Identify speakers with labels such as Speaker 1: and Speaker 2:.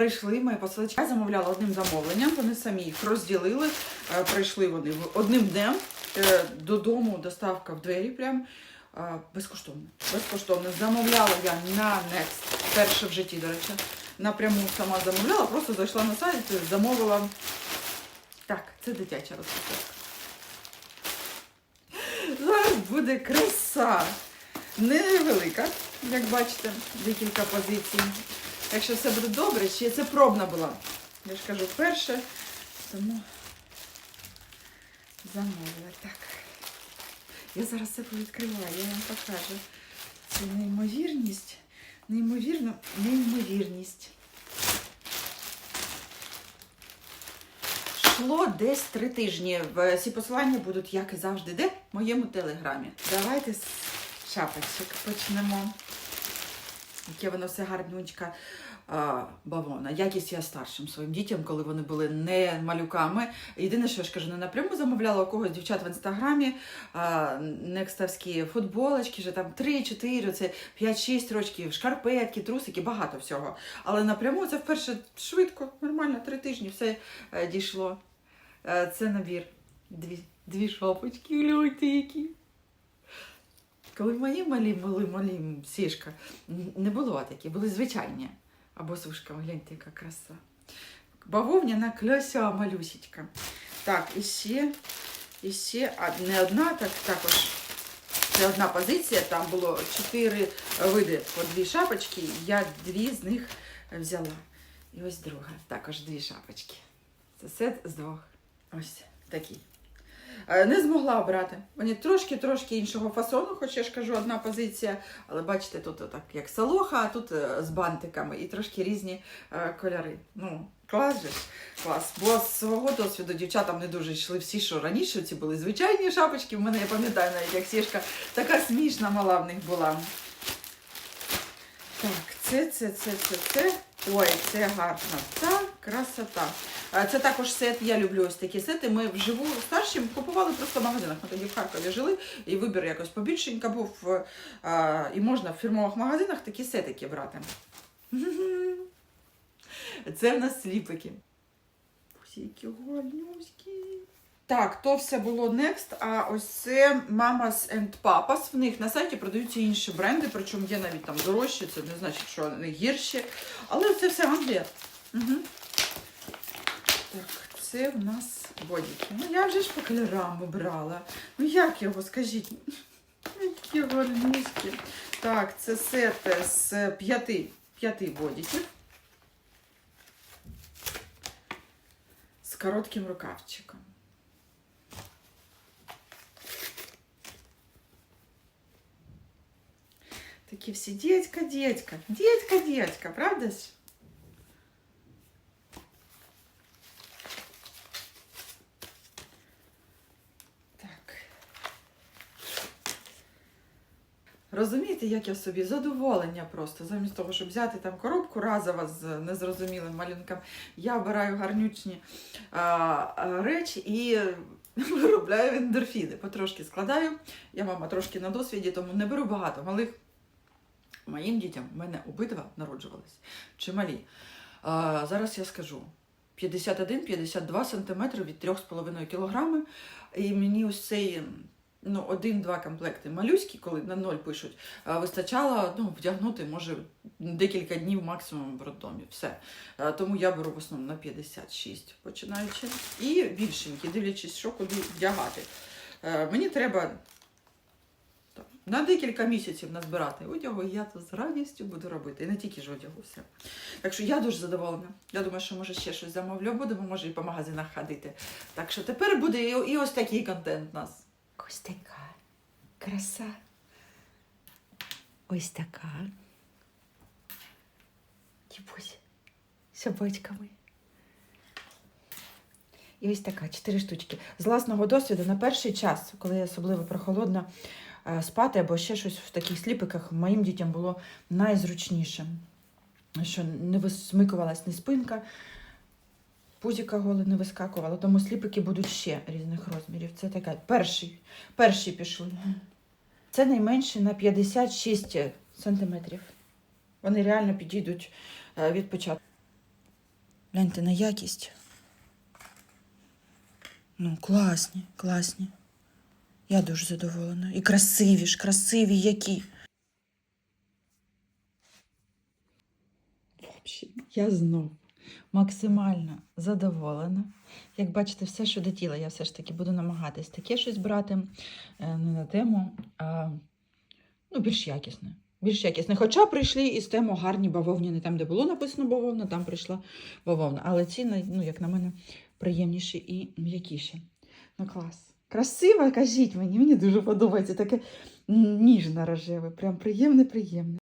Speaker 1: Прийшли мої посилачі. Я замовляла одним замовленням, вони самі їх розділили. Е, Прийшли вони одним днем е, додому, доставка в двері прям. е, Безкоштовно. Безкоштовно. Замовляла я на Next, перше в житті, до речі. Напряму сама замовляла, просто зайшла на сайт, замовила. Так, це дитяча розпаковка. Зараз буде краса. Невелика, як бачите, декілька позицій. Якщо все буде добре, ще це пробна була. Я ж кажу, перше, тому замовила. Так. Я зараз це повідкриваю, я вам покажу. Це неймовірність. Неймовірно, неймовірність. Шло десь три тижні. Всі посилання будуть, як і завжди, де? В моєму телеграмі. Давайте з шапочок почнемо. Яке воно все гарнючка а, бавовна. Якість я старшим своїм дітям, коли вони були не малюками. Єдине, що я ж кажу, не напряму замовляла у когось дівчат в інстаграмі, некстовські футболочки, вже там 3-4, це 5-6 років, шкарпетки, трусики, багато всього. Але напряму це вперше швидко, нормально, три тижні все е, дійшло. Е, це набір. Дві, дві шапочки, гляньте які. Коли мої малі, мали, малі сішка, не було такі, були звичайні. Або сушка, гляньте, яка краса. Бавовняна кльося малюсічка. Так, і ще, і ще не одна, так також. Це одна позиція, там було чотири види по дві шапочки, я дві з них взяла. І ось друга, також дві шапочки. Це сет з двох. Ось такий. Е, Не змогла обрати. Вони трошки-трошки іншого фасону, хоч я ж кажу, одна позиція. Але бачите, тут так як салоха, а тут е, з бантиками і трошки різні е, кольори. Ну, клас же клас. Бо з свого досвіду дівчатам не дуже йшли всі, що раніше ці були звичайні шапочки. В мене я пам'ятаю навіть, як сішка така смішна мала в них була. Так, це, це, це, це, це. Ой, це гарна. Та красота. Це також сет. Я люблю ось такі сети. Ми вживу старшим купували просто в магазинах. Ми тоді в Харкові жили, і вибір якось побільшенька був. І можна в фірмових магазинах такі сетики брати. Це в нас сліпики. Які гарнюські. Так, то все було Next, а ось це Mamas and Papas. В них на сайті продаються інші бренди, причому є навіть там дорожчі, це не значить, що вони гірші. Але це все Англія. Угу. Так, це в нас бодіки. Ну я вже ж по кольорам обрала. Ну як його, скажіть? Які гарнюські. Так, це сет з п'яти, п'яти бодіків. З коротким рукавчиком. Такі всі дядька, дядька, дядька, дядька, правда ж? Розумієте, як я собі задоволення просто, замість того, щоб взяти там коробку разово з незрозумілим малюнком, я обираю гарнючні а, речі і виробляю ендорфіни. Потрошки складаю. Я мама трошки на досвіді, тому не беру багато малих. Моїм дітям в мене обидва народжувались чималі. А, зараз я скажу. 51-52 см від 3,5 кг. І мені ось цей ну, один-два комплекти малюські, коли на ноль пишуть, вистачало ну, вдягнути, може, декілька днів максимум в роддомі. Все. Тому я беру в основному на 56 починаючи. І більшенькі, дивлячись, що куди вдягати. Е, Мені треба на декілька місяців назбирати одягу, і я то з радістю буду робити. І не тільки ж одягу все. Так що я дуже задоволена. Я думаю, що може ще щось замовлю, будемо, може і по магазинах ходити. Так що тепер буде і ось такий контент у нас.
Speaker 2: Ось така краса. Ось така. Дібусь собачками. І ось така, чотири штучки. З власного досвіду на перший час, коли особливо прохолодно е, спати або ще щось в таких сліпиках, моїм дітям було найзручніше. Що не висмикувалась ні спинка, пузіка голе не вискакувало, тому сліпики будуть ще різних розмірів. Це така перший, перші пішли. Це найменше на 56 сантиметрів. Вони реально підійдуть е, від початку. Гляньте на якість. Ну, класні, класні. Я дуже задоволена. І красиві ж, красиві які. Я знов максимально задоволена. Як бачите, все, що до тіла, я все ж таки буду намагатись таке щось брати е, не на тему, а ну, більш якісне. Більш якісне. Хоча прийшли із тему гарні бавовняні, там, де було написано бавовна, там прийшла бавовна. Але ці, ну, як на мене, приємніші і м'якіші. Ну, клас. Красиво, кажіть мені, мені дуже подобається таке ніжне рожеве, прям приємне, приємне.